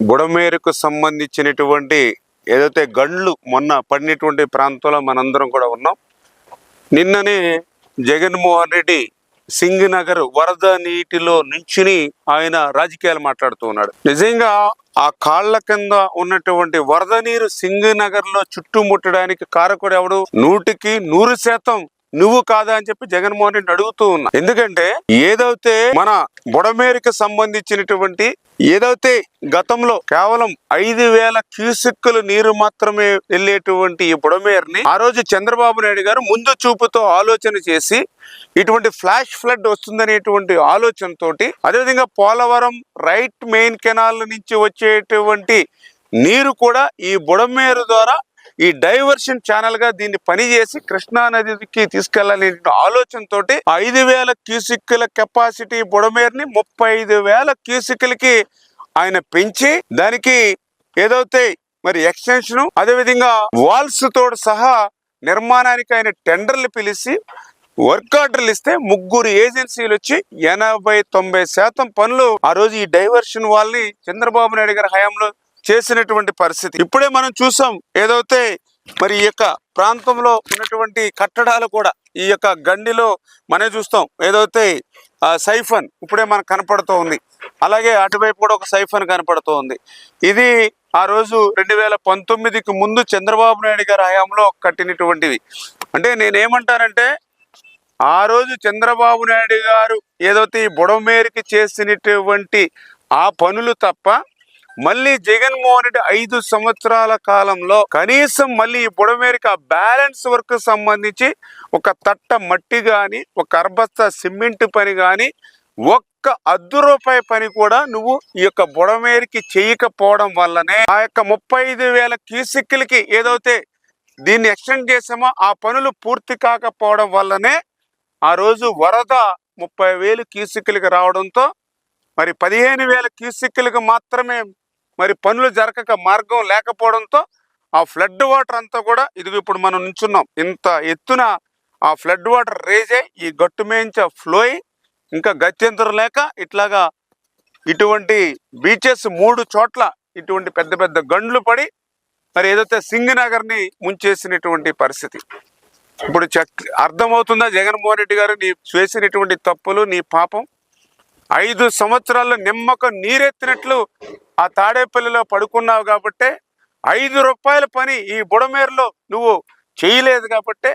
బుడమేరుకు సంబంధించినటువంటి ఏదైతే గండ్లు మొన్న పడినటువంటి ప్రాంతంలో మనందరం కూడా ఉన్నాం. నిన్ననే జగన్మోహన్ రెడ్డి సింగ్ నగర్ వరద నీటిలో నుంచుని ఆయన రాజకీయాలు మాట్లాడుతూ ఉన్నాడు. నిజంగా ఆ కాళ్ళ కింద ఉన్నటువంటి వరద నీరు సింగ్ నగర్లో చుట్టుముట్టడానికి కారకుడు ఎవడు? నూటికి నూరు శాతం నువ్వు కాదా అని చెప్పి జగన్మోహన్ రెడ్డి అడుగుతూ ఉన్నా. ఎందుకంటే ఏదైతే మన బుడమేరికి సంబంధించినటువంటి ఏదైతే గతంలో కేవలం ఐదు వేల క్యూసెక్కులు నీరు మాత్రమే వెళ్ళేటువంటి ఈ బుడమేరుని ఆ రోజు చంద్రబాబు నాయుడు గారు ముందు చూపుతో ఆలోచన చేసి ఇటువంటి ఫ్లాష్ ఫ్లడ్ వస్తుందనేటువంటి ఆలోచనతోటి అదేవిధంగా పోలవరం రైట్ మెయిన్ కెనాల్ నుంచి వచ్చేటువంటి నీరు కూడా ఈ బుడమేరు ద్వారా ఈ డైవర్షన్ ఛానల్గా దీన్ని పనిచేసి కృష్ణా నదికి తీసుకెళ్ళాలనే ఆలోచనతోటి ఐదు వేల క్యూసిక్ల కెపాసిటీ బుడమేరుని ముప్పై ఐదు వేల క్యూసిక్లకి ఆయన పెంచి దానికి ఏదైతే మరి ఎక్స్టెన్షన్ అదేవిధంగా వాల్స్ తోడు సహా నిర్మాణానికి ఆయన టెండర్లు పిలిచి వర్క్ ఆర్డర్లు ఇస్తే ముగ్గురు ఏజెన్సీలు వచ్చి ఎనభై తొంభై శాతం పనులు ఆ రోజు ఈ డైవర్షన్ వాళ్ళని చంద్రబాబు నాయుడు గారి హయాంలో చేసినటువంటి పరిస్థితి. ఇప్పుడే మనం చూసాం ఏదైతే మరి ఈ యొక్క ప్రాంతంలో ఉన్నటువంటి కట్టడాలు కూడా ఈ యొక్క గండిలో మనం చూస్తాం ఏదైతే ఆ సైఫన్ ఇప్పుడే మనకు కనపడుతూ ఉంది. అలాగే అటువైపు కూడా ఒక సైఫన్ కనపడుతూ ఉంది. ఇది ఆ రోజు రెండు వేల పంతొమ్మిదికి ముందు చంద్రబాబు నాయుడు గారి హయాంలో కట్టినటువంటివి అంటే నేనేమంటానంటే ఆ రోజు చంద్రబాబు నాయుడు గారు ఏదైతే ఈ బుడమేరికి చేసినటువంటి ఆ పనులు తప్ప మళ్ళీ జగన్మోహన్ రెడ్డి ఐదు సంవత్సరాల కాలంలో కనీసం మళ్ళీ ఈ బుడమేరికి ఆ బ్యాలెన్స్ వర్క్ సంబంధించి ఒక తట్ట మట్టి కానీ ఒక అర్బస్త సిమెంట్ పని కానీ ఒక్క అద్దు రూపాయి పని కూడా నువ్వు ఈ యొక్క బుడమేరికి చేయకపోవడం వల్లనే ఆ యొక్క ముప్పై ఐదు వేల క్యూసిక్లకి ఏదైతే దీన్ని ఎక్స్టెండ్ చేసామో ఆ పనులు పూర్తి కాకపోవడం వల్లనే ఆ రోజు వరద ముప్పై వేలు క్యూసిక్లకి రావడంతో మరి పదిహేను వేల క్యూసిక్లకు మాత్రమే మరి పనులు జరగక మార్గం లేకపోవడంతో ఆ ఫ్లడ్ వాటర్ అంతా కూడా ఇది ఇప్పుడు మనం నించున్నాం. ఇంత ఎత్తున ఆ ఫ్లడ్ వాటర్ రేజ్ అయ్యి ఈ గట్టు మేయించే ఫ్లోయింగ్ ఇంకా గత్యంతరం లేక ఇట్లాగా ఇటువంటి బీచెస్ మూడు చోట్ల ఇటువంటి పెద్ద పెద్ద గండ్లు పడి మరి ఏదైతే సింగనగర్ని ముంచేసినటువంటి పరిస్థితి. ఇప్పుడు చక్ అర్థమవుతుందా జగన్మోహన్ రెడ్డి గారు నీ చేసినటువంటి తప్పులు నీ పాపం? ఐదు సంవత్సరాల్లో నిమ్మకం నీరెత్తినట్లు ఆ తాడేపల్లిలో పడుకున్నావు కాబట్టే ఐదు రూపాయల పని ఈ బుడమేరులో నువ్వు చేయలేదు కాబట్టే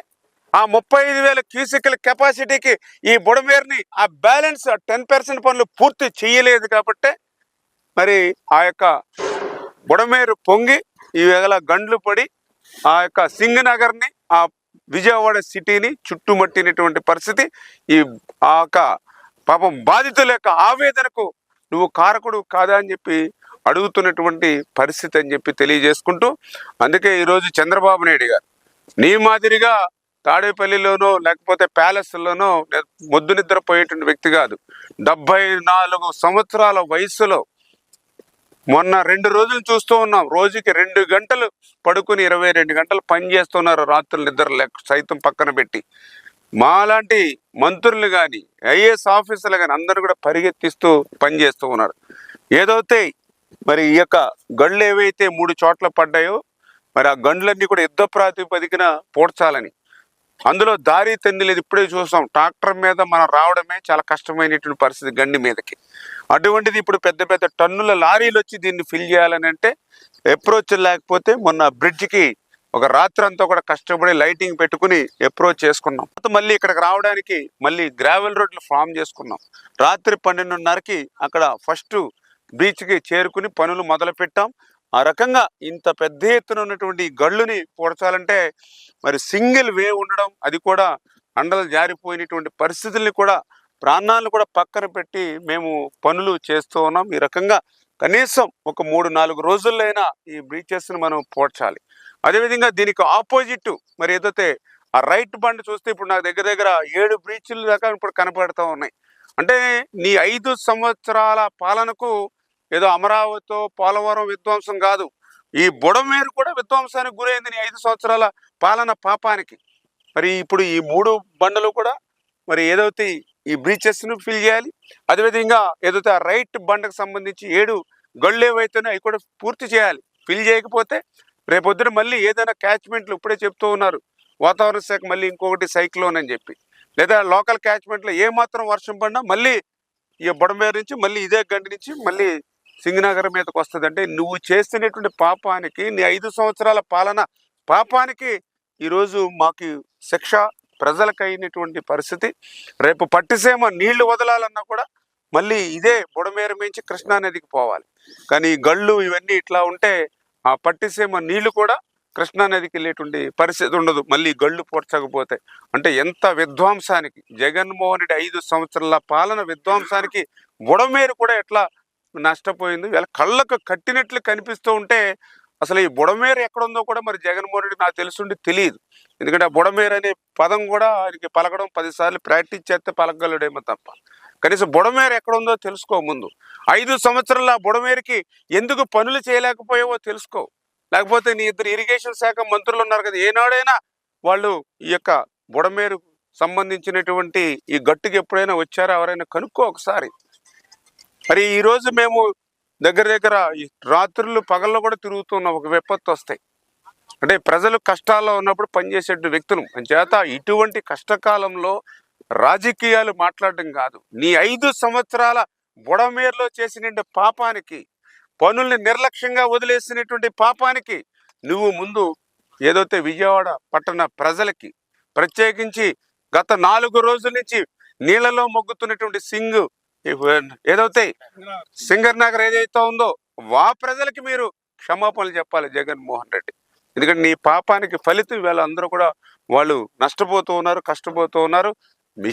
ఆ ముప్పై ఐదు వేల క్యూసికల్ కెపాసిటీకి ఈ బుడమేరుని ఆ బ్యాలెన్స్ టెన్ పర్సెంట్ పనులు పూర్తి చేయలేదు కాబట్టే మరి ఆ యొక్క బుడమేరు పొంగి ఈ వేళ గండ్లు పడి ఆ యొక్క సింగనగర్ని ఆ విజయవాడ సిటీని చుట్టుమట్టినటువంటి పరిస్థితి ఈ ఆ యొక్క పాపం బాధితుల యొక్క ఆవేదనకు నువ్వు కారకుడు కాదా అని చెప్పి అడుగుతున్నటువంటి పరిస్థితి అని చెప్పి తెలియజేసుకుంటూ అందుకే ఈరోజు చంద్రబాబు నాయుడు గారు నీ మాదిరిగా తాడేపల్లిలోనో లేకపోతే ప్యాలెస్లోనో మొద్దు నిద్రపోయేటువంటి వ్యక్తి కాదు. డెబ్బై నాలుగు సంవత్సరాల వయసులో మొన్న రెండు రోజులు చూస్తూ ఉన్నాం. రోజుకి రెండు గంటలు పడుకుని ఇరవై రెండు గంటలు పనిచేస్తున్నారు రాత్రులు నిద్ర లేక సైతం పక్కన పెట్టి. మాలాంటి మంత్రులు కానీ ఐఏఎస్ ఆఫీసర్లు కానీ అందరూ కూడా పరిగెత్తిస్తూ పనిచేస్తూ ఉన్నారు. ఏదైతే మరి ఈ యొక్క గండ్లు ఏవైతే మూడు చోట్ల పడ్డాయో మరి ఆ గండ్లన్నీ కూడా యుద్ధ ప్రాతిపదికన పోడ్చాలని. అందులో దారి తెంది లేదు ఇప్పుడే చూసాం. ట్రాక్టర్ మీద మనం రావడమే చాలా కష్టమైనటువంటి పరిస్థితి గండి మీదకి. అటువంటిది ఇప్పుడు పెద్ద పెద్ద టన్నుల లారీలు వచ్చి దీన్ని ఫిల్ చేయాలని అంటే అప్రోచ్ లేకపోతే మొన్న బ్రిడ్జ్కి ఒక రాత్రి అంతా కూడా కష్టపడి లైటింగ్ పెట్టుకుని అప్రోచ్ చేసుకున్నాం. మళ్ళీ ఇక్కడికి రావడానికి మళ్ళీ గ్రావెల్ రోడ్లు ఫామ్ చేసుకున్నాం. రాత్రి పన్నెండున్నరకి అక్కడ ఫస్ట్ బీచ్కి చేరుకుని పనులు మొదలుపెట్టాం. ఆ రకంగా ఇంత పెద్ద ఎత్తున ఉన్నటువంటి గళ్ళుని పూడ్చాలంటే మరి సింగిల్ వే ఉండడం అది కూడా అండలు జారిపోయినటువంటి పరిస్థితుల్ని కూడా ప్రాణాలను కూడా పక్కన పెట్టి మేము పనులు చేస్తూ ఉన్నాం. ఈ రకంగా కనీసం ఒక మూడు నాలుగు రోజుల్లో అయినా ఈ బ్రీచెస్ని మనం పోడ్చాలి. అదేవిధంగా దీనికి ఆపోజిట్ మరి ఏదైతే ఆ రైట్ బండ్ చూస్తే ఇప్పుడు నాకు దగ్గర దగ్గర ఏడు బ్రీచ్లు దాకా ఇప్పుడు కనపడుతూ ఉన్నాయి. అంటే నీ ఐదు సంవత్సరాల పాలనకు ఏదో అమరావతితో పోలవరం విధ్వంసం కాదు. ఈ బుడమేరు కూడా విధ్వంసానికి గురైంది నీ ఐదు సంవత్సరాల పాలన పాపానికి. మరి ఇప్పుడు ఈ మూడు బండలు కూడా మరి ఏదైతే ఈ బ్రీచెస్ను ఫిల్ చేయాలి అదేవిధంగా ఏదైతే ఆ రైట్ బండకు సంబంధించి ఏడు గళ్ళు ఏవైతేనే అవి కూడా పూర్తి చేయాలి. ఫిల్ చేయకపోతే రేపొద్దున మళ్ళీ ఏదైనా క్యాచ్మెంట్లు ఇప్పుడే చెప్తూ ఉన్నారు. వాతావరణ శాఖ మళ్ళీ ఇంకొకటి సైక్లోన్ అని చెప్పి. లేదా లోకల్ క్యాచ్మెంట్లో ఏమాత్రం వర్షం పడినా మళ్ళీ ఈ బుడమేరు నుంచి మళ్ళీ ఇదే గండి నుంచి మళ్ళీ సింగనగర్ మీదకి వస్తుందంటే నువ్వు చేస్తున్నటువంటి పాపానికి నీ ఐదు సంవత్సరాల పాలన పాపానికి ఈరోజు మాకు శిక్ష ప్రజలకు అయినటువంటి పరిస్థితి. రేపు పట్టిసీమ నీళ్ళు వదలాలన్నా కూడా మళ్ళీ ఇదే బుడమేరు మించి కృష్ణానదికి పోవాలి. కానీ గళ్ళు ఇవన్నీ ఇట్లా ఉంటే ఆ పట్టిసీమ నీళ్ళు కూడా కృష్ణానదికి వెళ్ళేటువంటి పరిస్థితి ఉండదు. మళ్ళీ గళ్ళు పోడ్చకపోతే. అంటే ఎంత విధ్వంసానికి. జగన్మోహన్ రెడ్డి ఐదు సంవత్సరాల పాలన విధ్వంసానికి బుడమేరు కూడా ఎట్లా నష్టపోయింది వీళ్ళ కళ్ళకు కట్టినట్లు కనిపిస్తూ ఉంటే అసలు ఈ బుడమేరు ఎక్కడుందో కూడా మరి జగన్మోహన్ రెడ్డి నాకు తెలుసుండి తెలియదు. ఎందుకంటే ఆ బుడమేరు అనే పదం కూడా ఆయనకి పలకడం పదిసార్లు ప్రాక్టీస్ చేస్తే పలకగలడేమో తప్ప. కనీసం బుడమేరు ఎక్కడుందో తెలుసుకో ముందు. ఐదు సంవత్సరాల బుడమేరుకి ఎందుకు పనులు చేయలేకపోయావో తెలుసుకో. లేకపోతే నీ ఇద్దరు ఇరిగేషన్ శాఖ మంత్రులు ఉన్నారు కదా ఏనాడైనా వాళ్ళు ఈ యొక్క బుడమేరు సంబంధించినటువంటి ఈ గట్టుకి ఎప్పుడైనా వచ్చారా? ఎవరైనా కనుక్కో ఒకసారి. మరి ఈరోజు మేము దగ్గర దగ్గర రాత్రులు పగల్లో కూడా తిరుగుతున్నాం ఒక విపత్తు వస్తాయి అంటే ప్రజలు కష్టాల్లో ఉన్నప్పుడు పనిచేసే వ్యక్తులు. చేత ఇటువంటి కష్టకాలంలో రాజకీయాలు మాట్లాడడం కాదు. నీ ఐదు సంవత్సరాల బుడమేరులో చేసిన పాపానికి పనుల్ని నిర్లక్ష్యంగా వదిలేసినటువంటి పాపానికి నువ్వు ముందు ఏదైతే విజయవాడ పట్టణ ప్రజలకి ప్రత్యేకించి గత నాలుగు రోజుల నుంచి నీళ్ళలో మొగ్గుతున్నటువంటి సింగ్ ఏదైతే సింగర్ నగర్ ఏదైతే ఉందో వా ప్రజలకి మీరు క్షమాపణలు చెప్పాలి జగన్మోహన్ రెడ్డి. ఎందుకంటే నీ పాపానికి ఫలితం వీళ్ళ అందరూ కూడా వాళ్ళు నష్టపోతూ ఉన్నారు కష్టపోతూ ఉన్నారు. మీ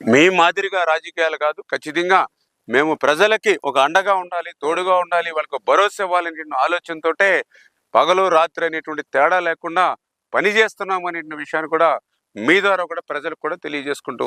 మీ మాదిరిగా రాజకీయాలు కాదు ఖచ్చితంగా మేము ప్రజలకి ఒక అండగా ఉండాలి తోడుగా ఉండాలి వాళ్ళకి భరోసా ఇవ్వాలనే ఆలోచనతో పగలు రాత్రి అనేటువంటి తేడా లేకుండా పని చేస్తున్నాం అనే విషయాన్ని కూడా మీ ద్వారా కూడా ప్రజలకు కూడా తెలియజేసుకుంటూ